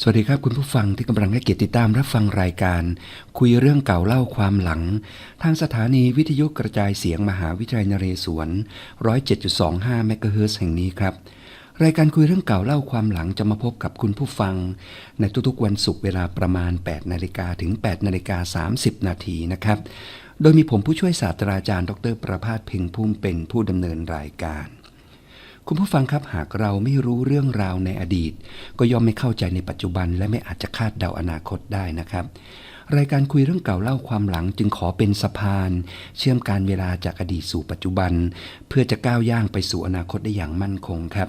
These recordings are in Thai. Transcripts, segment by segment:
สวัสดีครับคุณผู้ฟังที่กำลังให้เกียรติติดตามรับฟังรายการ คุยเรื่องเก่าเล่าความหลัง ทางสถานีวิทยุกระจายเสียงมหาวิทยาลัยนเรศวร 107.25 เมกะเฮิรตซ์แห่งนี้ครับ รายการคุยเรื่องเก่าเล่าความหลังจะมาพบกับคุณผู้ฟัง ในทุกๆวันศุกร์เวลาประมาณ 8 นาฬิกาถึง 8 นาฬิกา 30 นาทีนะครับ โดยมีผมผู้ช่วยศาสตราจารย์ ดรประภาสเพ็งพุ่มเป็นผู้ดำเนินรายการ คุณผู้ฟังครับหากเราไม่รู้เรื่องราวในอดีต ก็ย่อมไม่เข้าใจในปัจจุบัน และไม่อาจจะคาดเดาอนาคตได้นะครับ รายการคุยเรื่องเก่าเล่าความหลังจึงขอเป็นสะพาน เชื่อมการเวลาจากอดีตสู่ปัจจุบัน เพื่อจะก้าวย่างไปสู่อนาคตได้อย่างมั่นคงครับ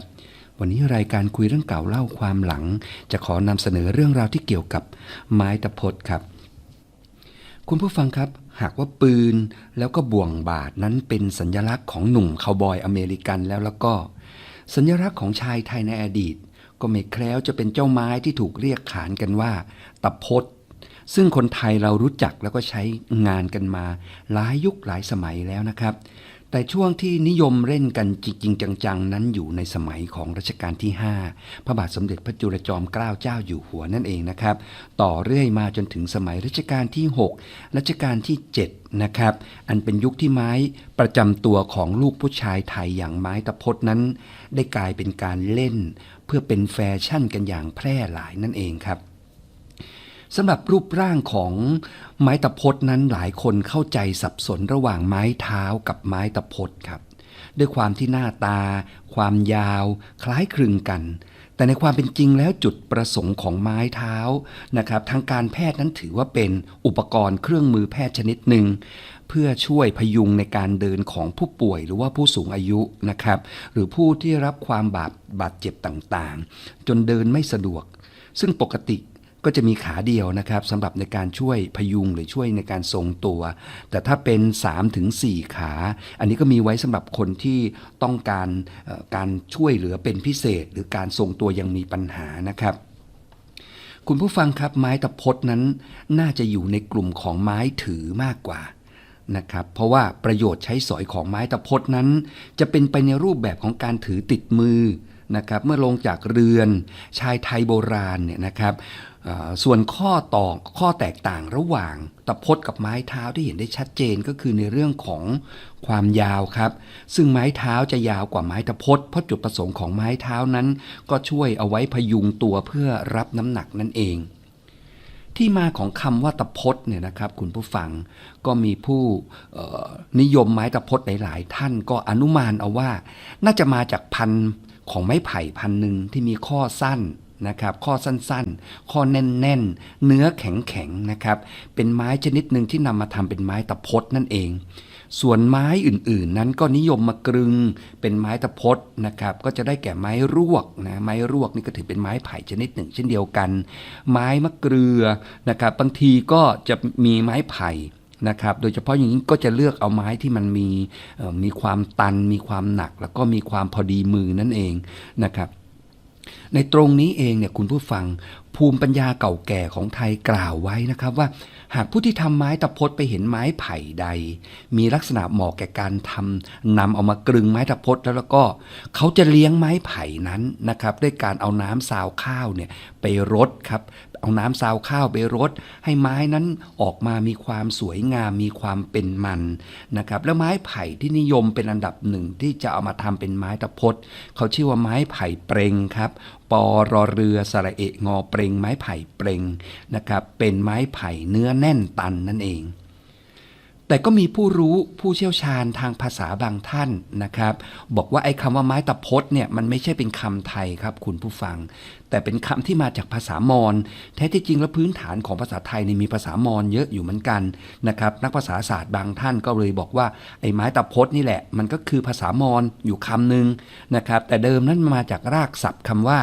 วันนี้รายการคุยเรื่องเก่าเล่าความหลัง จะขอนำเสนอเรื่องราวที่เกี่ยวกับไม้ตะพดครับ คุณผู้ฟังครับ หากว่าปืนแล้วก็บ่วงบาทนั้นเป็นสัญลักษณ์ของหนุ่มคาวบอยอเมริกันแล้วแล้วก็ สัญลักษณ์ของชายไทยในอดีต ก็ไม่แคล้วจะเป็นเจ้าไม้ที่ถูกเรียกขานกันว่า ตะพดซึ่งคนไทยเรารู้จักแล้วก็ใช้งานกันมา หลายยุคหลายสมัยแล้วนะครับ แต่ช่วงที่นิยมเล่นกันจริงๆจังๆ นั้นอยู่ในสมัยของรัชกาลที่ 5 พระบาทสมเด็จพระจุลจอมเกล้าเจ้าอยู่หัวนั่นเองนะครับ ต่อเรื่อยมาจนถึงสมัยรัชกาลที่ 6 รัชกาลที่ 7 นะครับ อันเป็นยุคที่ไม้ประจำตัวของลูกผู้ชายไทยอย่างไม้ตะพดนั้น ได้กลายเป็นการเล่น เพื่อเป็นแฟชั่นกันอย่างแพร่หลายนั่นเองครับ สำหรับรูปร่างของไม้ตะพดนั้นหลายคนเข้าใจสับสนระหว่างไม้เท้ากับไม้ตะพดครับ ด้วยความที่หน้าตา ความยาว คล้ายคลึงกัน แต่ในความเป็นจริงแล้วจุดประสงค์ของไม้เท้านะครับ ทางการแพทย์นั้นถือว่าเป็นอุปกรณ์เครื่องมือแพทย์ชนิดหนึ่งเพื่อช่วยพยุงในการเดินของผู้ป่วยหรือว่าผู้สูงอายุนะครับ หรือผู้ที่รับความบาดบาดเจ็บต่างๆ จนเดินไม่สะดวก ซึ่งปกติ ก็จะมีขาเดียวนะครับสำหรับในการช่วยพยุงหรือช่วยในการทรงตัว แต่ถ้าเป็น3-4ถึง4ขา อันนี้ก็มีไว้สำหรับคนที่ต้องการการช่วยเหลือเป็นพิเศษ หรือการทรงตัวยังมีปัญหานะครับคุณผู้ฟังครับไม้ตะพดนั้นน่าจะอยู่ในกลุ่มของไม้ถือมากกว่านะครับเพราะว่าประโยชน์ใช้สอยของไม้ตะพดนั้น จะเป็นไปในรูปแบบของการถือติดมือนะครับเมื่อลงจากเรือนชายไทยโบราณเนี่ยนะครับ ส่วนข้อต่อข้อแตกต่างระหว่างตะพดกับไม้เท้าที่เห็นได้ชัดเจนก็คือในเรื่องของความยาวครับ ซึ่งไม้เท้าจะยาวกว่าไม้ตะพดเพราะจุดประสงค์ของไม้เท้านั้น ก็ช่วยเอาไว้พยุงตัวเพื่อรับน้ำหนักนั่นเอง ที่มาของคำว่าตะพดเนี่ยนะครับ คุณผู้ฟังก็มีผู้นิยมไม้ตะพดหลาย ๆ ท่านก็อนุมานเอาว่า น่าจะมาจากพันของไม้ไผ่พันหนึ่งที่มีข้อสั้น นะครับข้อสั้นๆ ข้อแน่นๆ เนื้อแข็งๆนะครับเป็นไม้ชนิดหนึ่งที่นำมาทำเป็นไม้ตะพดนั่นเอง ส่วนไม้อื่นๆ นั้นก็นิยมมากรึงเป็นไม้ตะพดนะครับก็จะได้แก่ไม้รวกนะไม้รวกนี่ก็ถือเป็นไม้ไผ่ชนิดหนึ่ง เช่นเดียวกัน ไม้มะเกลือนะครับบางทีก็จะมีไม้ไผ่นะครับโดยเฉพาะอย่างนี้ก็จะเลือกเอาไม้ที่มันมีมีความตัน มีความหนัก แล้วก็มีความพอดีมือนั่นเองนะครับ ในตรงนี้เองเนี่ยคุณผู้ฟัง ภูมิปัญญาเก่าแก่ของไทยกล่าวไว้นะครับว่า หากผู้ที่ทำไม้ตะพดไปเห็นไม้ไผ่ใด มีลักษณะเหมาะแก่การทำนำเอามากรึงไม้ตะพดแล้วแล้วก็ เขาจะเลี้ยงไม้ไผ่นั้นนะครับด้วยการเอาน้ำซาวข้าวเนี่ยไปรดครับ เอาน้ำซาวข้าวไปรดให้ไม้นั้นออกมามีความสวยงามมีความเป็นมันนะครับแล้วไม้ไผ่ที่นิยมเป็นอันดับหนึ่งที่จะเอามาทำเป็นไม้ตะพดเขาชื่อว่าไม้ไผ่เปรงครับปอรอเรือสระเอะงอเปรงไม้ไผ่เปรงนะครับเป็นไม้ไผ่เนื้อแน่นตันนั่นเองแต่ก็มีผู้รู้ผู้เชี่ยวชาญทางภาษาบางท่านนะครับ บอกว่าไอ้คำว่าไม้ตะพดเนี่ยมันไม่ใช่เป็นคำไทยครับคุณผู้ฟัง แต่เป็นคำที่มาจากภาษามอญแท้ที่จริงแล้วพื้นฐานของภาษาไทยเนี่ยมีภาษามอญเยอะอยู่เหมือนกันนะครับนักภาษาศาสตร์บางท่านก็เลยบอกว่าไอ้ไม้ตะพดนี่แหละ มันก็คือภาษามอญอยู่คำหนึ่งนะครับแต่เดิมนั้นมาจากรากศัพท์คำว่า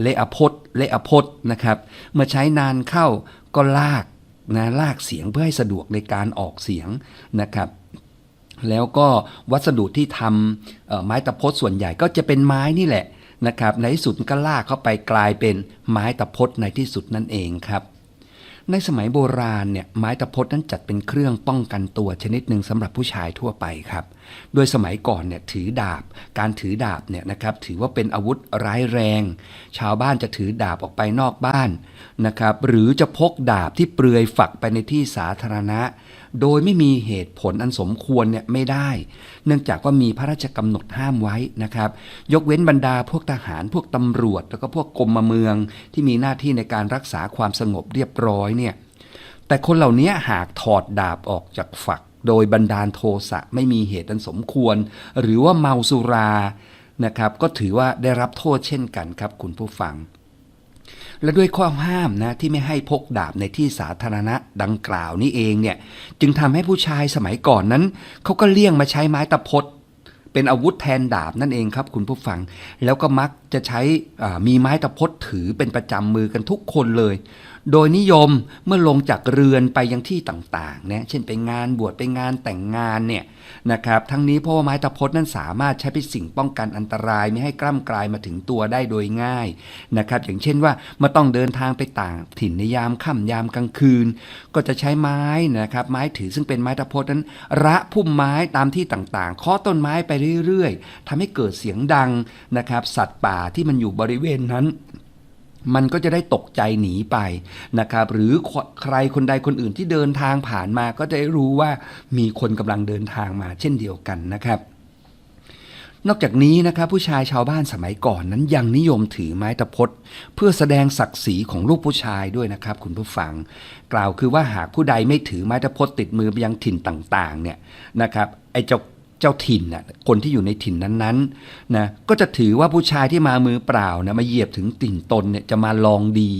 เลอพดเลอพดนะครับเมื่อใช้นานเข้าก็ลากนะลากเสียงเพื่อให้สะดวกในการออกเสียงนะครับ แล้วก็วัสดุที่ทำไม้ตะพดส่วนใหญ่ก็จะเป็นไม้นี่แหละ นะครับในที่สุดก็ลากเข้าไปกลายเป็นไม้ตะพดในที่สุดนั่นเองครับในสมัยโบราณเนี่ยไม้ตะพดนั้นจัดเป็นเครื่องป้องกันตัวชนิดหนึ่งสำหรับผู้ชายทั่วไปครับ โดยสมัยก่อนเนี่ยถือดาบ การถือดาบเนี่ยนะครับถือว่าเป็นอาวุธร้ายแรง ชาวบ้านจะถือดาบออกไปนอกบ้านนะครับหรือจะพกดาบที่เปลือยฝักไปในที่สาธารณะ โดยไม่มีเหตุผลอันสมควรเนี่ยไม่ได้เนื่องจากว่ามีพระราชกำหนดห้ามไว้นะครับ ยกเว้นบรรดาพวกทหาร พวกตำรวจ แล้วก็พวกกรมเมือง ที่มีหน้าที่ในการรักษาความสงบเรียบร้อยเนี่ยแต่คนเหล่านี้หากถอดดาบออกจากฝัก โดยบันดาลโทสะไม่มีเหตุอันสมควร หรือว่าเมาสุรานะครับ ก็ถือว่าได้รับโทษเช่นกันครับคุณผู้ฟัง และด้วยข้อห้ามนะที่ไม่ให้พกดาบในที่สาธารณะดังกล่าวนี้เองเนี่ยจึงทำให้ผู้ชายสมัยก่อนนั้นเขาก็เลี่ยงมาใช้ไม้ตะพดเป็นอาวุธแทนดาบนั่นเองครับคุณผู้ฟัง แล้วก็มักจะใช้อ่ามีไม้ตะพดถือเป็นประจำมือกันทุกคนเลย โดยนิยมเมื่อลงจากเรือนไปยังที่ต่างๆเนะเช่นไปงานบวชไปงานแต่งงานเนี่ย นะครับทั้งนี้เพราะว่าไม้ตะพดนั้นสามารถใช้เป็นสิ่งป้องกันอันตรายไม่ให้กล้ำกลายมาถึงตัวได้โดยง่ายนะครับอย่างเช่นว่าเมื่อต้องเดินทางไปต่างถิ่นในยามค่ำยามกลางคืน ก็จะใช้ไม้นะครับไม้ถือซึ่งเป็นไม้ตะพดนั้น ระพุ่มไม้ตามที่ต่างๆเคาะต้นไม้ไปเรื่อยๆทำให้เกิดเสียงดังนะครับสัตว์ป่าที่มันอยู่บริเวณนั้น มันก็จะได้ตกใจหนีไปนะครับ หรือใครคนใดคนอื่นที่เดินทางผ่านมา ก็จะได้รู้ว่ามีคนกำลังเดินทางมาเช่นเดียวกันนะครับ นอกจากนี้นะครับผู้ชายชาวบ้านสมัยก่อนนั้นยังนิยมถือไม้ตะพดเพื่อแสดงศักดิ์ศรีของลูกผู้ชายด้วยนะครับ คุณผู้ฟัง กล่าวคือว่าหากผู้ใดไม่ถือไม้ตะพดติดมือไปยังถิ่นต่างๆเนี่ยนะครับไอ้เจ้า เจ้าถิ่นน่ะคนที่อยู่ในถิ่นนั้นๆนะก็จะถือว่าผู้ชายที่มามือเปล่านะมาเหยียบถึงติ่งตนเนี่ยจะมาลองดี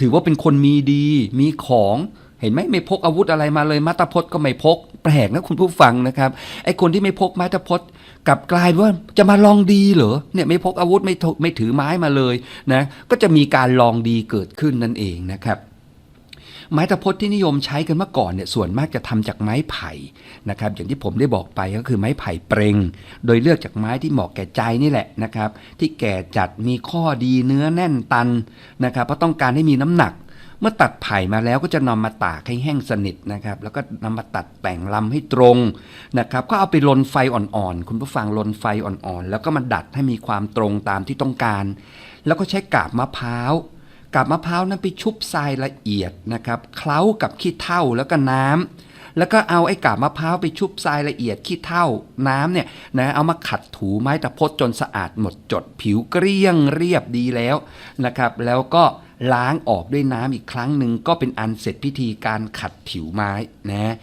ถือว่าเป็นคนมีดี มีของเห็นไหมไม่พกอาวุธอะไรมาเลยมาตาพดก็ไม่พก แปลกนะคุณผู้ฟังนะครับไอ้คนที่ไม่พกม้ตะพดกลับกลายว่าจะมาลองดีเหรอเนี่ยไม่พกอาวุธไม่ไม่ถือไม้มาเลยนะก็จะมีการลองดีเกิดขึ้นนั่นเองนะครับ ไม้ตะพดที่นิยมใช้กันเมื่อก่อนเนี่ยส่วนมากจะทำจากไม้ไผ่นะครับอย่างที่ผมได้บอกไปก็คือไม้ไผ่เปรง โดยเลือกจากไม้ที่เหมาะแก่ใจนี่แหละนะครับ ที่แก่จัดมีข้อดีเนื้อแน่นตันนะครับเพราะต้องการให้มีน้ำหนักเมื่อตัดไผ่มาแล้วก็จะนำมาตากให้แห้งสนิทนะครับ แล้วก็นำมาตัดแต่งลำให้ตรงนะครับ ก็เอาไปลนไฟอ่อนๆ คุณผู้ฟังลนไฟอ่อนๆ แล้วก็มาดัดให้มีความตรงตามที่ต้องการ แล้วก็ใช้กาบมะพร้าว กาบมะพร้าวนั้นไปชุบทรายละเอียดนะครับเคล้ากับขี้เถ้าแล้วก็น้ำแล้วก็เอาไอ้กาบมะพร้าวไปชุบทรายละเอียดขี้เถ้าน้ำเนี่ยนะเอามาขัดถูไม้ตะพดจนสะอาดหมดจดผิวเกลี้ยงเรียบดีแล้วนะครับ แล้วก็ล้างออกด้วยน้ำอีกครั้งหนึ่งก็เป็นอันเสร็จพิธีการขัดผิวไม้นะ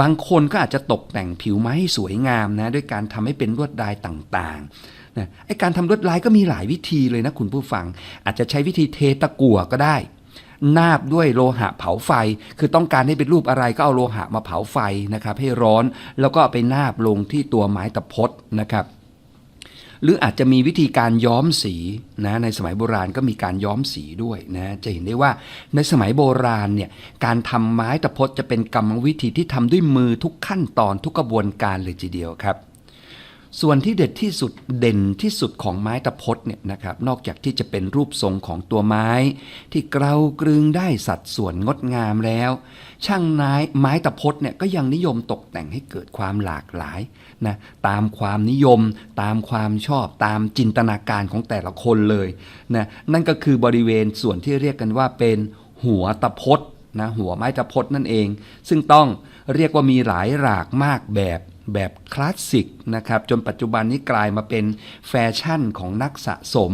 บางคนก็อาจจะตกแต่งผิวไม้ให้สวยงามนะด้วยการทำให้เป็นลวดลายต่างๆ นะไอการทำลวดลายก็มีหลายวิธีเลยนะคุณผู้ฟัง อาจจะใช้วิธีเทตะกั่วก็ได้ นาบด้วยโลหะเผาไฟ คือต้องการให้เป็นรูปอะไรก็เอาโลหะมาเผาไฟนะครับให้ร้อน แล้วก็ไปนาบลงที่ตัวไม้ตะพดนะครับหรืออาจจะมีวิธีการย้อมสีนะในสมัยโบราณก็มีการย้อมสีด้วยนะจะเห็นได้ว่าในสมัยโบราณเนี่ยการทำไม้ตะพดจะเป็นกรรมวิธีที่ทำด้วยมือทุกขั้นตอนทุกกระบวนการเลยทีเดียวครับ ส่วนที่เด็ดที่สุดเด่นที่สุดของไม้ตะพดเนี่ยนะครับนอกจากที่จะเป็นรูปทรงของตัวไม้ ที่เกลากรึงได้สัดส่วนงดงามแล้ว ช่างไม้ไม้ตะพดเนี่ยก็ยังนิยมตกแต่งให้เกิดความหลากหลายนะตามความนิยม ตามความชอบตามจินตนาการของแต่ละคนเลยนะนั่นก็คือบริเวณส่วนที่เรียกกันว่าเป็นหัวตะพด นะหัวไม้ตะพดนั่นเอง ซึ่งต้องเรียกว่ามีหลายหลากมากแบบแบบคลาสสิกนะครับจนปัจจุบันนี้กลายมาเป็นแฟชั่นของนักสะสม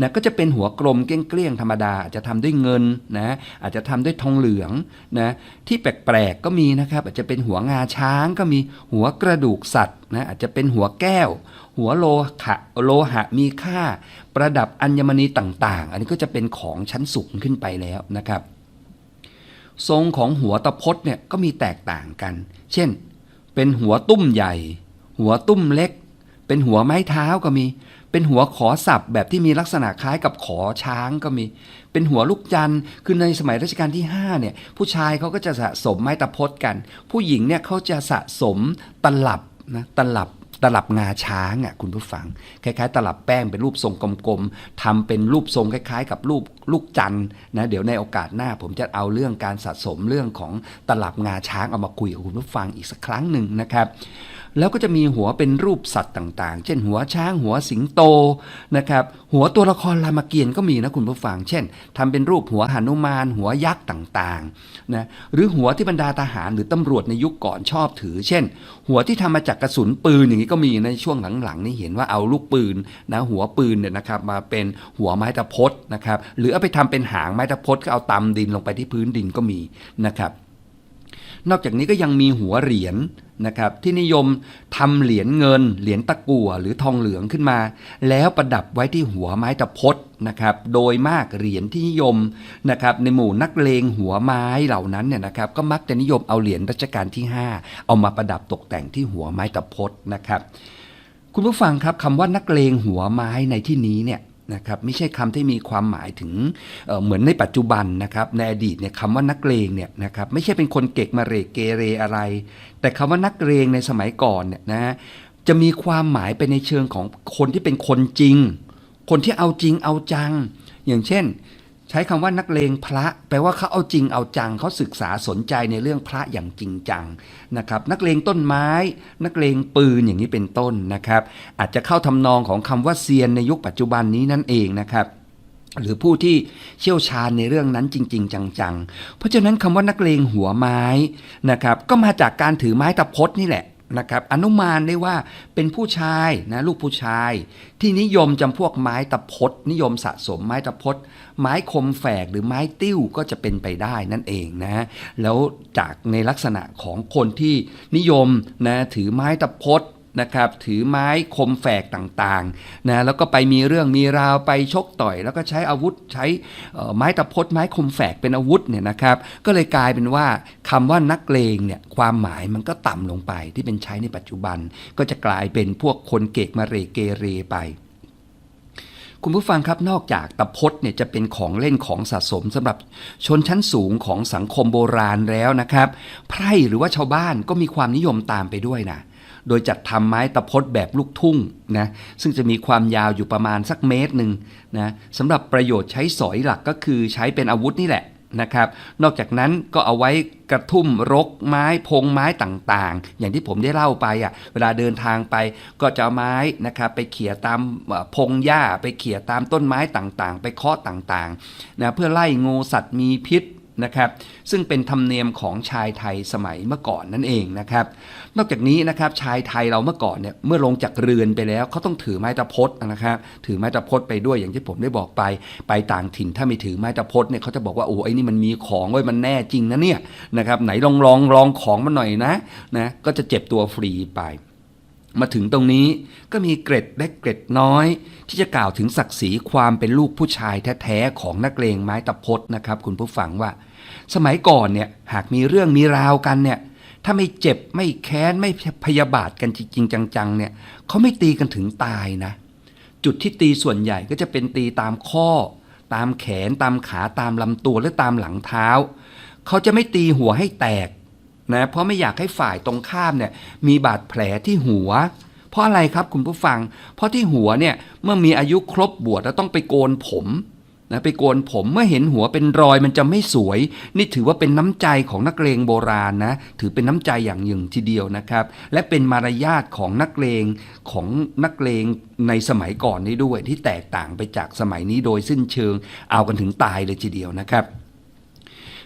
นะก็จะเป็นหัวกลมเกลี้ยงๆธรรมดาอาจจะทำด้วยเงินนะอาจจะทำด้วยทองเหลืองนะที่แปลกๆก็มีนะครับอาจจะเป็นหัวงาช้างก็มีหัวกระดูกสัตว์นะอาจจะเป็นหัวแก้ว หัวโลหะโลหะมีค่า ประดับอัญมณีต่างๆ อันนี้ก็จะเป็นของชั้นสูงขึ้นไปแล้วนะครับ ทรงของหัวตะพดเนี่ยก็มีแตกต่างกัน เช่น เป็นหัวตุ้มใหญ่ หัวตุ้มเล็ก เป็นหัวไม้เท้าก็มี เป็นหัวขอสับแบบที่มีลักษณะคล้ายกับขอช้างก็มี เป็นหัวลูกจันทร์คือในสมัยรัชกาลที่5เนี่ยผู้ชายเขาก็จะสะสมไม้ตะพดกัน ผู้หญิงเนี่ยเขาจะสะสมตลับนะตลับ ตลับงาช้างอะคุณผู้ฟัง คล้ายๆ ตลับแป้งเป็นรูปทรงกลมๆทำเป็นรูปทรงคล้าย ๆ กับรูปลูกจันนะเดี๋ยวในโอกาสหน้าผมจะเอาเรื่องการสะสมเรื่องของตลับงาช้างเอามาคุยกับคุณผู้ฟังอีกสักครั้งหนึ่งนะครับ แล้วก็จะมีหัวเป็นรูปสัตว์ต่างๆ เช่นหัวช้างหัวสิงโตนะครับหัวตัวละครรามเกียรติ์ก็มีนะคุณผู้ฟัง เช่นทำเป็นรูปหัวหนุมาน หัวยักษ์ต่างๆนะหรือหัวที่บรรดาทหารหรือตำรวจในยุคก่อนชอบถือ เช่น หัวที่ทำมาจากกระสุนปืนอย่างนี้ก็มีในช่วงหลังๆนี่เห็นว่าเอาลูกปืนนะหัวปืนเนี่ยนะครับมาเป็นหัวไม้ตะพดนะครับหรือเอาไปทำเป็นหางไม้ตะพดก็เอาตำดินลงไปที่พื้นดินก็มีนะครับนอกจากนี้ก็ยังมีหัวเหรียญ นะครับที่นิยมทำเหรียญเงิน เหรียญตะกั่วหรือทองเหลืองขึ้นมา แล้วประดับไว้ที่หัวไม้ตะพดนะครับโดยมากเหรียญที่นิยมนะครับในหมู่นักเลงหัวไม้เหล่านั้นเนี่ยนะครับก็มักจะนิยมเอาเหรียญรัชกาลที่ 5 เอามาประดับตกแต่งที่หัวไม้ตะพดนะครับคุณผู้ฟังครับคำว่านักเลงหัวไม้ในที่นี้เนี่ย นะครับไม่ใช่คำที่มีความหมายถึงเเหมือนในปัจจุบันนะครับในอดีตเนี่ยคำว่านักเลงเนี่ยนะครับไม่ใช่เป็นคนเก็กมาเรเกเรอะไร แต่คำว่านักเลงในสมัยก่อนเนี่ยนะจะมีความหมายไปในเชิงของคนที่เป็นคนจริง คนที่เอาจริงเอาจัง อย่างเช่น ใช้คำว่านักเลงพระแปลว่าเขาเอาจริงเอาจังเขาศึกษาสนใจในเรื่องพระอย่างจริงจังนะครับ นักเลงต้นไม้ นักเลงปืนอย่างนี้เป็นต้นนะครับ อาจจะเข้าทำนองของคำว่าเซียนในยุคปัจจุบันนี้นั่นเองนะครับหรือผู้ที่เชี่ยวชาญในเรื่องนั้นจริง ๆ จัง ๆ เพราะฉะนั้นคำว่านักเลงหัวไม้นะครับ ก็มาจากการถือไม้ตะพดนี่แหละ นะครับอนุมานได้ว่าเป็นผู้ชายนะลูกผู้ชาย ที่นิยมจำพวกไม้ตะพดนิยมสะสมไม้ตะพดไม้คมแฝกหรือไม้ติ้วก็จะเป็นไปได้นั่นเองนะแล้วจากในลักษณะของคนที่นิยมนะถือไม้ตะพด นะครับถือไม้คมแฝกต่างๆนะแล้วก็ไปมีเรื่องมีราวไปชกต่อย แล้วก็ใช้อาวุธใช้ไม้ตะพดไม้คมแฝกเป็นอาวุธเนี่ยนะครับ ก็เลยกลายเป็นว่าคำว่านักเลงเนี่ยความหมายมันก็ต่ำลงไปที่เป็นใช้ในปัจจุบัน ก็จะกลายเป็นพวกคนเกกมาเรเกเรไปคุณผู้ฟังครับนอกจากตะพดเนี่ยจะเป็นของเล่นของสะสมสำหรับชนชั้นสูงของสังคมโบราณแล้วนะครับ ไพร่หรือว่าชาวบ้านก็มีความนิยมตามไปด้วยนะ โดยจัดทำไม้ตะพดแบบลูกทุ่งนะซึ่งจะมีความยาวอยู่ประมาณสักเมตรหนึ่งนะสำหรับประโยชน์ใช้สอยหลักก็คือใช้เป็นอาวุธนี่แหละนะครับ นอกจากนั้นก็เอาไว้กระทุ่มรกไม้พงไม้ต่างๆ อย่างที่ผมได้เล่าไปอะเวลาเดินทางไปก็จะเอาไม้นะครับไปเขี่ยตามพงหญ้าไปเขี่ยตามต้นไม้ต่างๆ ไปเคาะต่างๆนะเพื่อไล่งูสัตว์มีพิษ นะครับ ซึ่งเป็นธรรมเนียมของชายไทยสมัยเมื่อก่อนนั่นเองนะครับ นอกจากนี้นะครับชายไทยเราเมื่อก่อนเนี่ยเมื่อลงจากเรือนไปแล้วเขาต้องถือไม้ตะพดนะครับ ถือไม้ตะพดไปด้วยอย่างที่ผมได้บอกไป ไปต่างถิ่นถ้าไม่ถือไม้ตะพดเนี่ยเขาจะบอกว่าโอ้ไอ้นี่มันมีของเว้ยมันแน่จริงนะเนี่ยนะครับไหนลองลองลองของมันหน่อยนะนะก็จะเจ็บตัวฟรีไป มาถึงตรงนี้ก็มีเกร็ดเล็กเกร็ดน้อย ที่จะกล่าวถึงศักดิ์ศรีความเป็นลูกผู้ชายแท้ๆของนักเลงไม้ตะพดนะครับ คุณผู้ฟังว่า สมัยก่อนเนี่ยหากมีเรื่องมีราวกันเนี่ยถ้าไม่เจ็บไม่แค้นไม่พยาบาทกันจริงๆจังๆเนี่ยเขาไม่ตีกันถึงตายนะ จุดที่ตีส่วนใหญ่ก็จะเป็นตีตามข้อ ตามแขนตามขาตามลำตัวหรือตามหลังเท้า เขาจะไม่ตีหัวให้แตก นะเพราะไม่อยากให้ฝ่ายตรงข้ามเนี่ยมีบาดแผลที่หัว เพราะอะไรครับคุณผู้ฟัง เพราะที่หัวเนี่ยเมื่อมีอายุครบบวชแล้วต้องไปโกนผมนะไปโกนผมเมื่อเห็นหัวเป็นรอยมันจะไม่สวย นี่ถือว่าเป็นน้ำใจของนักเลงโบราณนะ ถือเป็นน้ำใจอย่างหนึ่งทีเดียวนะครับ และเป็นมารยาทของนักเลงของนักเลงในสมัยก่อนนี้ด้วย ที่แตกต่างไปจากสมัยนี้โดยสิ้นเชิง เอากันถึงตายเลยทีเดียวนะครับ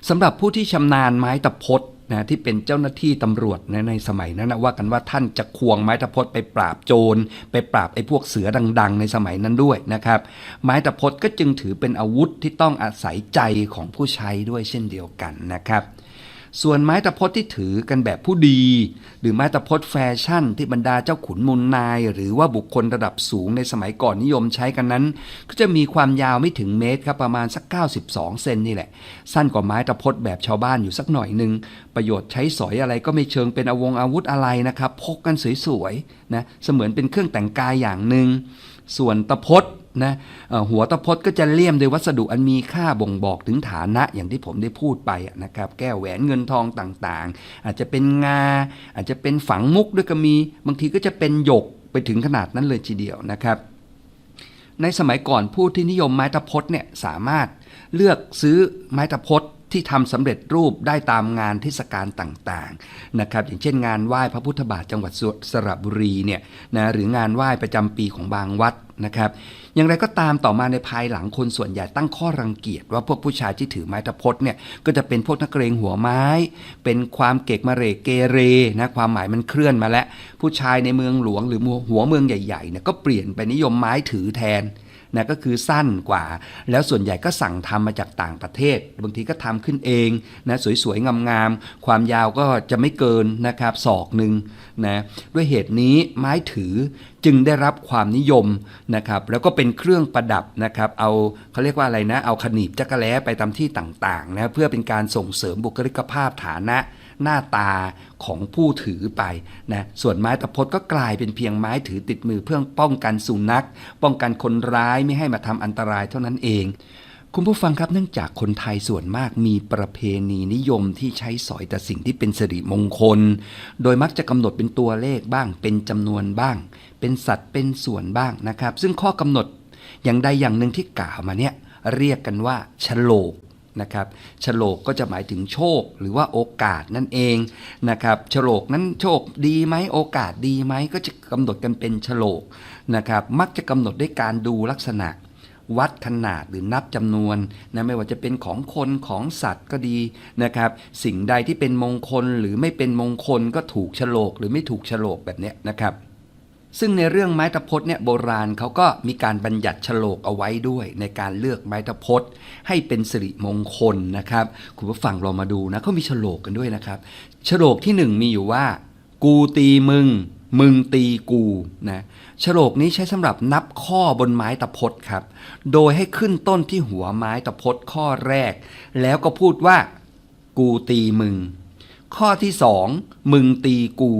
สำหรับผู้ที่ชำนาญไม้ตะพด นะที่เป็นเจ้าหน้าที่ตำรวจนะในสมัยนั้นนะว่ากันว่าท่านจะควงไม้ตะพดไปปราบโจร ไปปราบไอ้พวกเสือดัง ๆ ในสมัยนั้นด้วยนะครับ ไม้ตะพดก็จึงถือเป็นอาวุธที่ต้องอาศัยใจของผู้ใช้ด้วยเช่นเดียวกันนะครับ ส่วนไม้ตะพดที่ถือกันแบบผู้ดี หรือไม้ตะพดแฟชั่น ที่บรรดาเจ้าขุนมูลนาย หรือว่าบุคคลระดับสูงในสมัยก่อนนิยมใช้กันนั้น ก็จะมีความยาวไม่ถึงเมตรครับประมาณสัก 92 เซนนี่แหละ สั้นกว่าไม้ตะพดแบบชาวบ้านอยู่สักหน่อยหนึ่งประโยชน์ใช้สอยอะไรก็ไม่เชิงเป็นอาวงอาวุธอะไรนะครับพกกันสวยๆนะเสมือนเป็นเครื่องแต่งกายอย่างหนึ่งส่วนตะพด นะหัวตะพดก็จะเลี่ยมด้วยวัสดุอันมีค่าบ่งบอกถึงฐานะอย่างที่ผมได้พูดไปนะครับแก้วแหวนเงินทองต่างๆ อาจจะเป็นงา อาจจะเป็นฝังมุกด้วยก็มี บางทีก็จะเป็นหยกไปถึงขนาดนั้นเลยทีเดียวนะครับในสมัยก่อนผู้ที่นิยมไม้ตะพดเนี่ยสามารถเลือกซื้อไม้ตะพด ที่ทำสำเร็จรูปได้ตามงานเทศกาลต่างๆนะครับอย่างเช่นงานไหว้พระพุทธบาทจังหวัดสระบุรีเนี่ยนะหรืองานไหว้ประจำปีของบางวัดนะครับอย่างไรก็ตามต่อมาในภายหลังคนส่วนใหญ่ตั้งข้อรังเกียจว่าพวกผู้ชายที่ถือไม้ตะพดเนี่ยก็จะเป็นพวกนักเรงหัวไม้ เป็นความเกกมาเรเกเรนะความหมายมันเคลื่อนมาแล้ว ผู้ชายในเมืองหลวงหรือหัวเมืองใหญ่ๆเนี่ยก็เปลี่ยนไปนิยมไม้ถือแทน นะก็คือสั้นกว่า แล้วส่วนใหญ่ก็สั่งทำมาจากต่างประเทศ บางทีก็ทำขึ้นเองนะสวยๆงามๆความยาวก็จะไม่เกินนะครับศอกหนึ่งนะด้วยเหตุนี้ไม้ถือจึงได้รับความนิยมนะครับแล้วก็เป็นเครื่องประดับนะครับเอาเขาเรียกว่าอะไรนะเอาขนีบจักรแล้ไปตามที่ต่างๆนะเพื่อเป็นการส่งเสริมบุคลิกภาพฐานะ หน้าตาของผู้ถือไปนะส่วนไม้ตะพดก็กลายเป็นเพียงไม้ถือติดมือเพื่อป้องกันสุนัข ป้องกันคนร้ายไม่ให้มาทำอันตรายเท่านั้นเองคุณผู้ฟังครับเนื่องจากคนไทยส่วนมากมีประเพณีนิยมที่ใช้สอยแต่สิ่งที่เป็นสิริมงคล โดยมักจะกำหนดเป็นตัวเลขบ้าง เป็นจำนวนบ้าง เป็นสัตว์เป็นส่วนบ้างนะครับ ซึ่งข้อกำหนดอย่างใดอย่างหนึ่งที่กล่าวมาเนี่ยเรียกกันว่าฉลก นะครับฉลกก็จะหมายถึงโชคหรือว่าโอกาสนั่นเองนะครับฉลกนั้นโชคดีไหมโอกาสดีไหมก็จะกำหนดกันเป็นฉลกนะครับมักจะกำหนดด้วยการดูลักษณะ วัดขนาดหรือนับจำนวนนะไม่ว่าจะเป็นของคนของสัตว์ก็ดีนะครับ สิ่งใดที่เป็นมงคลหรือไม่เป็นมงคลก็ถูกฉลกหรือไม่ถูกฉลกแบบนี้นะครับ ซึ่งในเรื่องไม้ตะพดเนี่ยโบราณเขาก็มีการบัญญัติฉลกเอาไว้ด้วยในการเลือกไม้ตะพดให้เป็นสิริมงคลนะครับ คุณผู้ฟังลองมาดูนะเขามีฉลกกันด้วยนะครับฉลกที่หนึ่งมีอยู่ว่า กูตีมึง มึงตีกูนะฉลกนี้ใช้สำหรับนับข้อบนไม้ตะพดครับ โดยให้ขึ้นต้นที่หัวไม้ตะพดข้อแรก แล้วก็พูดว่า กูตีมึง ข้อที่สองมึงตีกู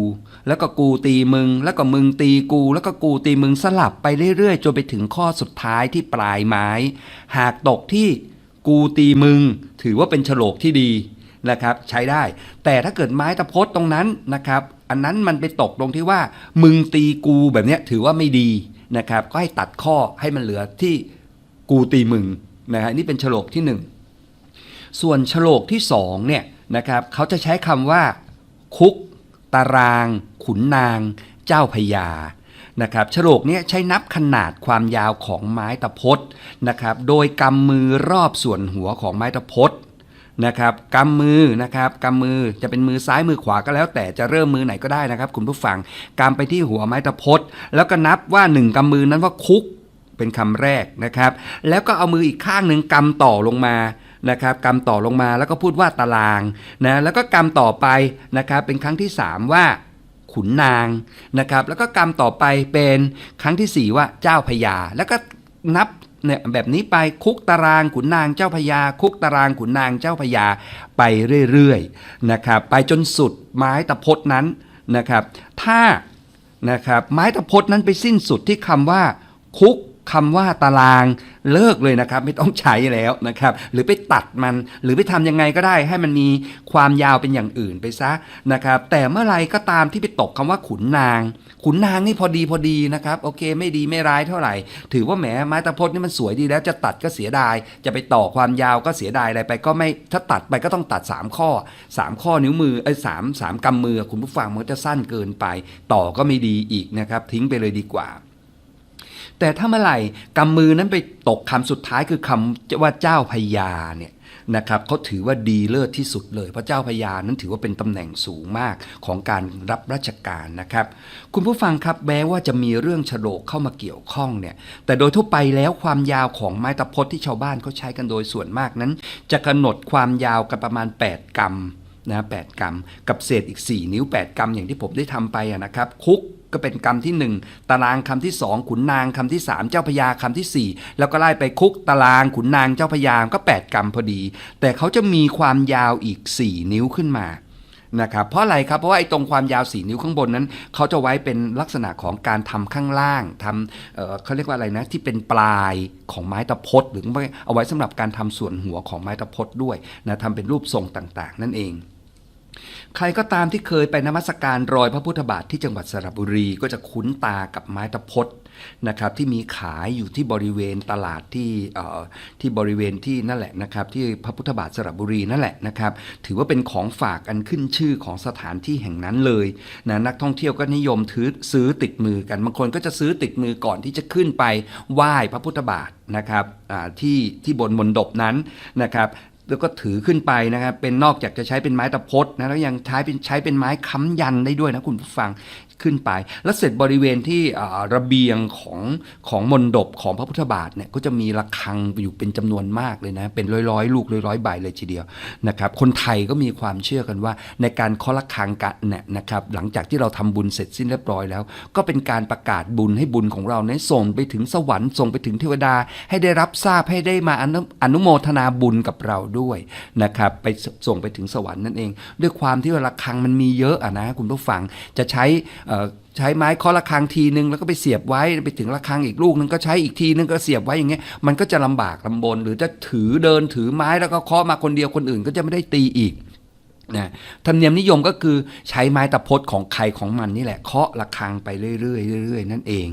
แล้วก็กูตีมึง แล้วก็มึงตีกู แล้วก็กูตีมึงสลับไปเรื่อยๆจนไปถึงข้อสุดท้ายที่ปลายไม้ หากตกที่กูตีมึง ถือว่าเป็นฉลกที่ดีนะครับ ใช้ได้ แต่ถ้าเกิดไม้ตะพดตรงนั้นนะครับ อันนั้นมันไปตกตรงที่ว่า มึงตีกูแบบนี้ถือว่าไม่ดีนะครับ ก็ให้ตัดข้อให้มันเหลือที่กูตีมึงนะฮะนี่เป็นฉลกที่หนึ่งส่วนฉลกที่สองเนี่ย นะครับเขาจะใช้คำว่า คุก ตาราง ขุนนาง เจ้าพญานะครับฉลกเนี้ใช้นับขนาดความยาวของไม้ตะพดนะครับโดยกำมือรอบส่วนหัวของไม้ตะพดนะครับกำมือนะครับกำมือจะเป็นมือซ้ายมือขวาก็แล้ว แต่จะเริ่มมือไหนก็ได้นะครับ คุณผู้ฟังกำไปที่หัวไม้ตะพดแล้วก็นับว่าหนึ่งกำมือนั้นว่าคุกเป็นคำแรกนะครับ แล้วก็เอามืออีกข้างหนึ่งกำต่อลงมา นะครับกำต่อลงมาแล้วก็พูดว่าตารางนะแล้วก็กำต่อไปนะครับเป็นครั้งที่ 3 ว่าขุนนางนะครับแล้วก็กำต่อไปเป็นครั้งทีสี่ 4 ว่าเจ้าพญาแล้วก็นับเนี่ยแบบนี้ไปคุกตารางขุนนางเจ้าพญาคุกตารางขุนนางเจ้าพญาไปเรื่อยๆนะครับไปจนสุดไม้ตะพดนั้นนะครับถ้านะครับไม้ตะพดนั้นไปสิ้นสุดที่คำว่าคุก คำว่าตารางเลิกเลยนะครับ ไม่ต้องใช้แล้วนะครับ หรือไปตัดมันหรือไปทำยังไงก็ได้ให้มันมีความยาวเป็นอย่างอื่นไปซะนะครับ แต่เมื่อไรก็ตามที่ไปตกคำว่าขุนนาง ขุนนางนี่พอดีพอดีนะครับโอเค ไม่ดีไม่ร้ายเท่าไหร่ ถือว่าแหมไม้ตะพดนี่มันสวยดีแล้วจะตัดก็เสียดาย จะไปต่อความยาวก็เสียดายอะไรไป ก็ไม่ถ้าตัดไปก็ต้องตัด 3 ข้อ 3 ข้อนิ้วมือไอ้สามสามกำมือคุณผู้ฟังมันจะสั้นเกินไป ต่อก็ไม่ดีอีกนะครับ ทิ้งไปเลยดีกว่า แต่ถ้าเมื่อไหร่กำมือนั้นไปตกคำสุดท้ายคือคำว่าเจ้าพญาเนี่ยนะครับเขาถือว่าดีเลิศที่สุดเลยเพราะเจ้าพญานั้นถือว่าเป็นตำแหน่งสูงมากของการรับราชการนะครับ คุณผู้ฟังครับแม้ว่าจะมีเรื่องฉลกเข้ามาเกี่ยวข้องเนี่ยแต่โดยทั่วไปแล้วความยาวของไม้ตะพดที่ชาวบ้านเขาใช้กันโดยส่วนมากนั้น จะกำหนดความยาวกันประมาณ 8 กรัมนะ8กรัม กับเศษอีก 4 นิ้ว 8 กรัมอย่างที่ผมได้ทำไปนะครับคุก ก็เป็นกรรมที่ 1 ตารางคำที่ 2 ขุนนางคำที่ 3 เจ้าพญาคำที่ 4 แล้วก็ไล่ไปคุกตารางขุนนางเจ้าพญาก็ 8 กรรมพอดี แต่เขาจะมีความยาวอีก 4 นิ้วขึ้นมานะครับเพราะอะไรครับเพราะว่าไอ้ตรงความยาว4นิ้วข้างบนนั้น เขาจะไว้เป็นลักษณะของการทำข้างล่างทำเเขาเรียกว่าอะไรนะที่เป็นปลายของไม้ตะพดหรือเอาไว้สำหรับการทำส่วนหัวของไม้ตะพดด้วยนะทำเป็นรูปทรงต่างๆ นั่นเอง ใครก็ตามที่เคยไปนมัสการรอยพระพุทธบาทที่จังหวัดสระบุรีก็จะคุ้นตากับไม้ตะพดนะครับที่มีขายอยู่ที่บริเวณตลาดที่ที่บริเวณที่นั่นแหละนะครับที่พระพุทธบาทสระบุรีนั่นแหละนะครับถือว่าเป็นของฝากอันขึ้นชื่อของสถานที่แห่งนั้นเลยนะนักท่องเที่ยวก็นิยมถือซื้อติดมือกันบางคนก็จะซื้อติดมือก่อนที่จะขึ้นไปไหว้พระพุทธบาทนะครับที่ที่บนมณฑปนั้นนะครับ แล้วก็ถือขึ้นไปนะครับเป็นนอกจากจะใช้เป็นไม้ตะพดนะแล้วยังใช้เป็นใช้เป็นไม้ค้ำยันได้ด้วยนะคุณผู้ฟัง ขึ้นไป แล้วเสร็จบริเวณที่ระเบียงของของมณฑปของพระพุทธบาทเนี่ยก็จะมีระฆังอยู่เป็นจำนวนมากเลยนะ เป็นร้อยร้อยลูกร้อยร้อยใบเลยทีเดียวนะครับคนไทยก็มีความเชื่อกันว่า ในการเคาะระฆังกันเนี่ยนะครับหลังจากที่เราทำบุญเสร็จสิ้นเรียบร้อยแล้ว ก็เป็นการประกาศบุญให้บุญของเราเนี่ยส่งไปถึงสวรรค์ส่งไปถึงเทวดา ให้ได้รับทราบให้ได้มาอนุอนุโมทนาบุญกับเราด้วยนะครับไปส่งไปถึงสวรรค์นั่นเอง ด้วยความที่ระฆังมันมีเยอะอะนะคุณผู้ฟังจะใช้ใช้ไม้เคาะระฆังทีนึงแล้วก็ไปเสียบไว้ไปถึงระฆังอีกลูกนึงก็ใช้อีกทีนึงก็เสียบไว้อย่างเงี้ยมันก็จะลำบากลำบน หรือจะถือเดินถือไม้แล้วก็เคาะมาคนเดียวคนอื่นก็จะไม่ได้ตีอีก นะธรรมเนียมนิยมก็คือใช้ไม้ตะพดของใครของมันนี่แหละเคาะระฆังไปเรื่อยๆเรื่อยๆนั่นเอง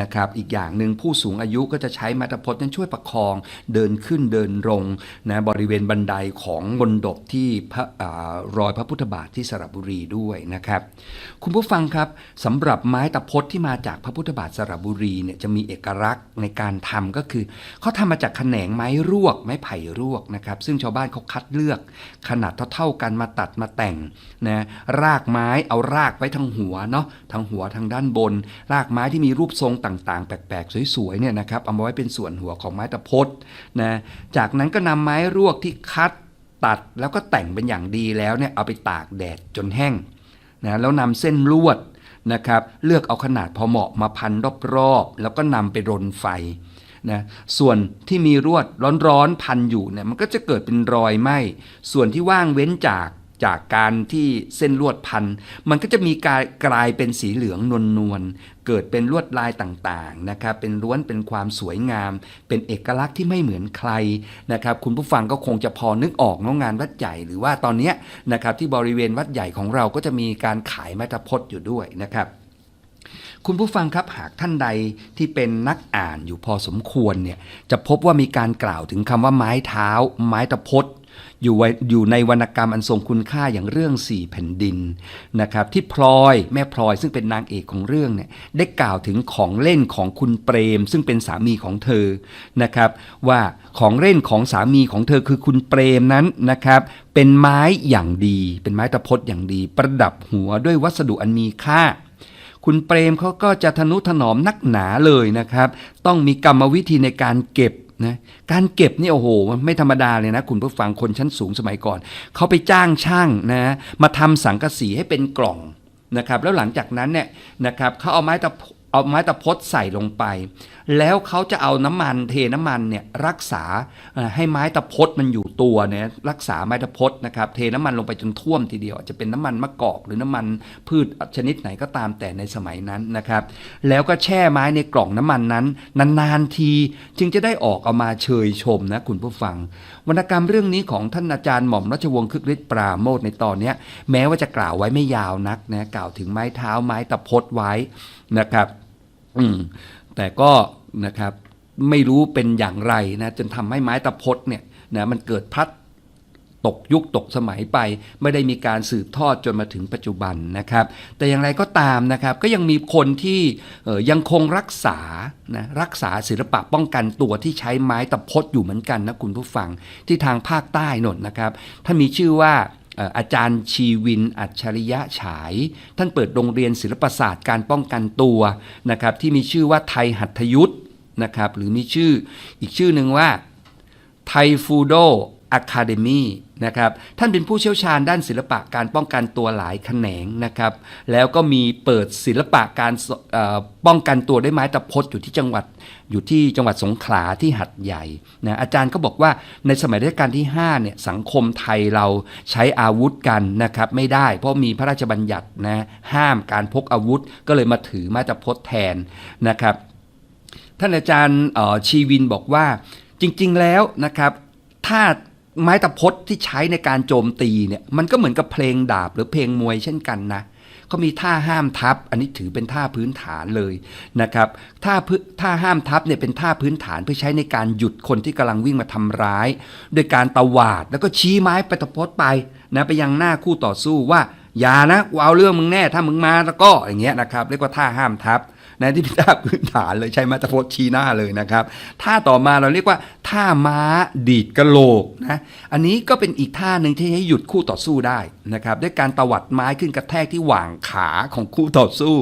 นะครับอีกอย่างหนึ่งผู้สูงอายุก็จะใช้ไม้ตะพดนั้นช่วยประคองเดินขึ้นเดินลงนะบริเวณบันไดของมณฑปที่พระอรอยพระพุทธบาทที่สระบุรีด้วยนะครับ คุณผู้ฟังครับสำหรับไม้ตะพดที่มาจากพระพุทธบาทสระบุรีเนี่ยจะมีเอกลักษณ์ในการทำก็คือเขาทำมาจากแขนงไม้รวกไม้ไผ่รวกนะครับซึ่งชาวบ้านเขาคัดเลือกขนาดเท่าๆกันมาตัดมาแต่งนะรากไม้เอารากไว้ทางหัวเนาะทางหัวทางด้านบน รากไม้ที่มีรูปทรงต่างๆ แปลกๆ สวยๆเนี่ยนะครับเอามาไว้เป็นส่วนหัวของไม้ตะพดนะจากนั้นก็นำไม้รวกที่คัดตัดแล้วก็แต่งเป็นอย่างดีแล้วเนี่ยเอาไปตากแดดจนแห้งนะแล้วนำเส้นลวดนะครับเลือกเอาขนาดพอเหมาะมาพันรอบๆแล้วก็นำไปรนไฟนะส่วนที่มีรวดร้อนๆพันอยู่เนี่ยมันก็จะเกิดเป็นรอยไหมส่วนที่ว่างเว้นจาก จากการที่เส้นลวดพัน มันก็จะมีการกลายเป็นสีเหลืองนวลๆเกิดเป็นลวดลายต่างๆนะครับเป็นล้วนเป็นความสวยงาม เป็นเอกลักษณ์ที่ไม่เหมือนใครนะครับคุณผู้ฟังก็คงจะพอนึกออกเนอะงานวัดใหญ่หรือว่าตอนนี้นะครับที่บริเวณวัดใหญ่ของเราก็จะมีการขายไม้ตะพดอยู่ด้วยนะครับคุณผู้ฟังครับหากท่านใดที่เป็นนักอ่านอยู่พอสมควรเนี่ยจะพบว่ามีการกล่าวถึงคำว่าไม้เท้า ไม้ตะพด อยู่อยู่ในวรรณกรรมอันทรงคุณค่าอย่างเรื่องสี่แผ่นดินนะครับที่พลอยแม่พลอยซึ่งเป็นนางเอกของเรื่องเนี่ยได้กล่าวถึงของเล่นของคุณเปรม ซึ่งเป็นสามีของเธอนะครับว่าของเล่นของสามีของเธอคือคุณเปรมนั้นนะครับเป็นไม้อย่างดี เป็นไม้ตะพดอย่างดี ประดับหัวด้วยวัสดุอันมีค่าคุณเปรมเขาก็จะทนุถนอมนักหนาเลยนะครับ ต้องมีกรรมวิธีในการเก็บ นะการเก็บนี่โอ้โหมันไม่ธรรมดาเลยนะ คุณผู้ฟังคนชั้นสูงสมัยก่อน เขาไปจ้างช่างนะมาทำสังกะสีให้เป็นกล่องนะครับแล้วหลังจากนั้นเนี่ยนะครับเขาเอาไม้ตะพ เอาไม้ตะพดใส่ลงไป แล้วเขาจะเอาน้ำมันเทน้ำมันเนี่ยรักษาให้ไม้ตะพดมันอยู่ตัวเนี่ยรักษาไม้ตะพดนะครับเทน้ำมันลงไปจนท่วมทีเดียวจะเป็นน้ำมันมะกอกหรือน้ำมันพืชชนิดไหนก็ตามแต่ในสมัยนั้นนะครับ แล้วก็แช่ไม้ในกล่องน้ำมันนั้น นานๆทีจึงจะได้ออกเอามาเชยชมนะคุณผู้ฟัง วรรณกรรมเรื่องนี้ของท่านอาจารย์หม่อมราชวงศ์คึกฤทธิ์ปราโมทในตอนนี้แม้ว่าจะกล่าวไว้ไม่ยาวนักนะกล่าวถึงไม้เท้าไม้ตะพดไว้ นะครับ อืมแต่ก็นะครับไม่รู้เป็นอย่างไรนะจนทำให้ไม้ตะพดเนี่ยนะมันเกิดพัดตกยุคตกสมัยไป ไม่ได้มีการสืบทอดจนมาถึงปัจจุบันนะครับ แต่อย่างไรก็ตามนะครับ ก็ยังมีคนที่ยังคงรักษานะรักษาศิลปะป้องกันตัวที่ใช้ไม้ตะพดอยู่เหมือนกันนะคุณผู้ฟังที่ทางภาคใต้นนนะครับท่านมีชื่อว่า อาจารย์ชีวิน อัจฉริยะฉาย ท่านเปิดโรงเรียนศิลปศาสตร์การป้องกันตัวนะครับที่มีชื่อว่าไทยหัตถยุทธนะครับหรือมีชื่ออีกชื่อหนึ่งว่าไทฟูโด อะคาเดมีนะครับท่านเป็นผู้เชี่ยวชาญด้านศิลปะการป้องกันตัวหลายแขนงนะครับ แล้วก็มีเปิดศิลปะการป้องกันตัวด้วยไม้ตะพดอยู่ที่จังหวัดอยู่ที่จังหวัดสงขลาที่หัดใหญ่นะอาจารย์ก็บอกว่าในสมัยรัชกาลที่5เนี่ยสังคมไทยเราใช้อาวุธกันนะครับไม่ได้เพราะมีพระราชบัญญัตินะห้ามการพกอาวุธ ก็เลยมาถือไม้ตะพดแทนนะครับ ท่านอาจารย์ชีวินบอกว่าจริง ๆ แล้วนะครับถ้า ไม้ตะพดที่ใช้ในการโจมตีเนี่ยมันก็เหมือนกับเพลงดาบหรือเพลงมวยเช่นกันนะเขามีท่าห้ามทับ อันนี้ถือเป็นท่าพื้นฐานเลยนะครับท่าพื้ท่าห้ามทับเนี่ยเป็นท่าพื้นฐานเพื่อใช้ในการหยุดคนที่กำลังวิ่งมาทำร้าย โดยการตวาดแล้วก็ชี้ไม้ไปตะพดไปนะไปยังหน้าคู่ต่อสู้ว่าอย่านะกูเอาเรื่องมึงแน่ถ้ามึงมาแล้วก็อย่างเงี้ยนะครับเรียกว่าท่าห้ามทับ นะที่เป็นท่าพื้นฐานเลยใช้ม้ตะพดชี้หน้าเลยนะครับท่าต่อมาเราเรียกว่าท่าม้าดีดกระโหลกนะอันนี้ก็เป็นอีกท่าหนึ่งที่ให้หยุดคู่ต่อสู้ได้นะครับด้วยการตวัดไม้ขึ้นกระแทกที่หว่างขาของคู่ต่อสู้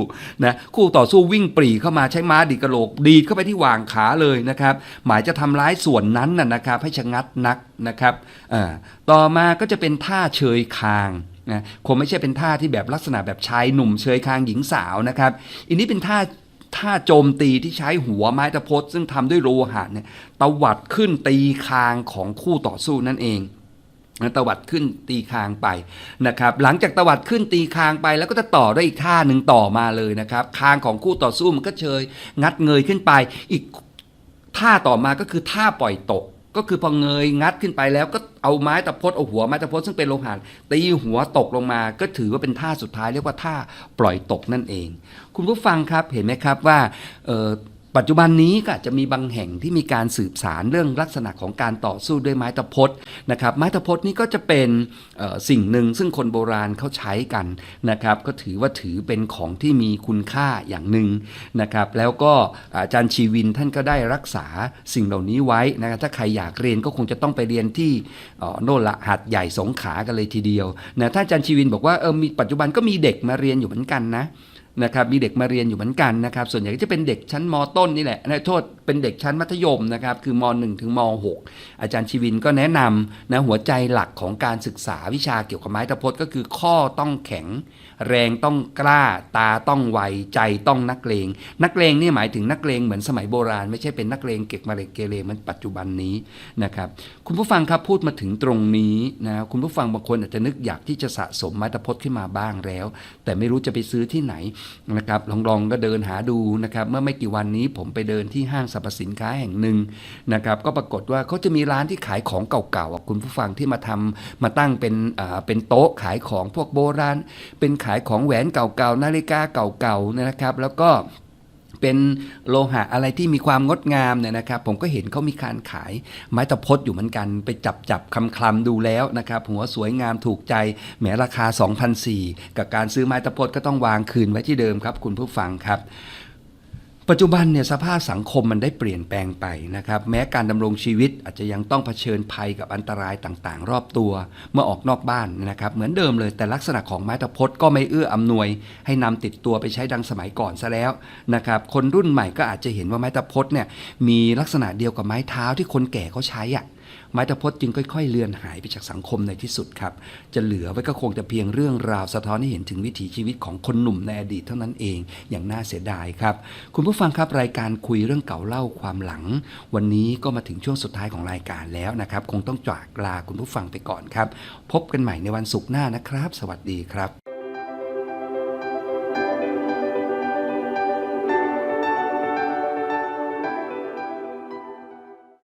นะคู่ต่อสู้วิ่งปรีเข้ามาใช้ม้าดีดกระโหลก ดีดเข้าไปที่หว่างขาเลยนะครับหมายจะทำร้ายส่วนนั้นนะนะครับให้ชะงัดนักนะครับต่อมาก็จะเป็นท่าเชยคางนะคงไม่ใช่เป็นท่าที่แบบลักษณะแบบชายหนุ่มเชยคางหญิงสาวนะครับอันนี้เป็นท่า ท่าโจมตีที่ใช้หัวไม้ตะพดซึ่งทำด้วยโลหะเนี่ยตวัดขึ้นตีคางของคู่ต่อสู้นั่นเองนะตวัดขึ้นตีคางไปนะครับ หลังจากตวัดขึ้นตีคางไปแล้วก็จะต่อด้วยอีกท่าหนึ่งต่อมาเลยนะครับ คางของคู่ต่อสู้มันก็เชย งัดเงยขึ้นไป อีกท่าต่อมาก็คือท่าปล่อยตก ก็คือพอเงยงัดขึ้นไปแล้วก็ เอาไม้ตะพดเอาหัวไม้ตะพดซึ่งเป็นโลหะตีหัวตกลงมาก็ถือว่าเป็นท่าสุดท้ายเรียกว่าท่าปล่อยตกนั่นเอง คุณผู้ฟังครับเห็นไหมครับว่า ปัจจุบันนี้ก็จะมีบางแห่งที่มีการสืบสารเรื่องลักษณะของการต่อสู้ด้วยไม้ตะพดนะครับ ไม้ตะพดนี่ก็จะเป็นสิ่งหนึ่งซึ่งคนโบราณเขาใช้กันนะครับ ก็ถือว่าถือเป็นของที่มีคุณค่าอย่างหนึ่งนะครับ แล้วก็อาจารย์ชีวินท่านก็ได้รักษาสิ่งเหล่านี้ไว้นะครับถ้าใครอยากเรียนก็คงจะต้องไปเรียนที่โน่นละหัดใหญ่สงขากันเลยทีเดียวนะถ้าอาจารย์ชีวินบอกว่าเออมีปัจจุบันก็มีเด็กมาเรียนอยู่เหมือนกันนะ นะครับมีเด็กมาเรียนอยู่เหมือนกันนะครับส่วนใหญ่ก็จะเป็นเด็กชั้นมต้นนี่แหละนะโทษเป็นเด็กชั้นมัธยมนะครับคือม 1 ถึงม 6 อาจารย์ชีวินก็แนะนำนะหัวใจหลักของการศึกษาวิชาเกี่ยวกับไม้ตะพดก็คือข้อต้องแข็ง แรงต้องกล้าตาต้องไวใจต้องนักเลง นักเลงนี่หมายถึงนักเลงเหมือนสมัยโบราณ ไม่ใช่เป็นนักเลงเก็กมาเรกเกเรเหมันปัจจุบันนี้นะครับคุณผู้ฟังครับพูดมาถึงตรงนี้นะคุณผู้ฟังบางคนอาจจะนึกอยากที่จะสะสมม้ตะพดขึ้นมาบ้างแล้ว แต่ไม่รู้จะไปซื้อที่ไหนนะครับลองลองก็เดินหาดูนะครับเมื่อไม่กี่วันนี้ผมไปเดินที่ห้างสรรพสินค้าแห่งหนึ่งนะครับก็ปรากฏว่าเขาจะมีร้านที่ขายของเก่าๆคุณผู้ฟังที่มาทำมาตั้งเป็นอ่าเป็นโต๊ะขายของพวกโบราณเป็นขายของแหวนเก่าๆนาฬิกาเก่าๆนะครับ แล้วก็เป็นโลหะอะไรที่มีความงดงามเนี่ยนะครับ ผมก็เห็นเขามีการขายไม้ตะพดอยู่เหมือนกัน ไปจับจับคำคลำดูแล้วนะครับหัวสวยงามถูกใจแหมราคา 2,004กับการซื้อไม้ตะพดก็ต้องวางคืนไว้ที่เดิมครับ คุณผู้ฟังครับ ปัจจุบันเนี่ยสภาพสังคมมันได้เปลี่ยนแปลงไปนะครับ แม้การดำรงชีวิตอาจจะยังต้องเผชิญภัยกับอันตรายต่างๆ รอบตัว เมื่อออกนอกบ้านนะครับ เหมือนเดิมเลยแต่ลักษณะของไม้ตะพดก็ไม่เอื้ออำนวย ให้นำติดตัวไปใช้ดังสมัยก่อนซะแล้วนะครับ คนรุ่นใหม่ก็อาจจะเห็นว่าไม้ตะพดเนี่ยมีลักษณะเดียวกับไม้เท้าที่คนแก่เขาใช้อะ ไม้ตะพดจึงค่อย ๆ เลือนหายไปจากสังคมในที่สุดครับ จะเหลือไว้ก็คงจะเพียงเรื่องราวสะท้อนให้เห็นถึงวิถีชีวิตของคนหนุ่มในอดีตเท่านั้นเอง อย่างน่าเสียดายครับ คุณผู้ฟังครับรายการคุยเรื่องเก่าเล่าความหลัง วันนี้ก็มาถึงช่วงสุดท้ายของรายการแล้วนะครับ คงต้องจากลาคุณผู้ฟังไปก่อนครับ พบกันใหม่ในวันศุกร์หน้านะครับ สวัสดีครับ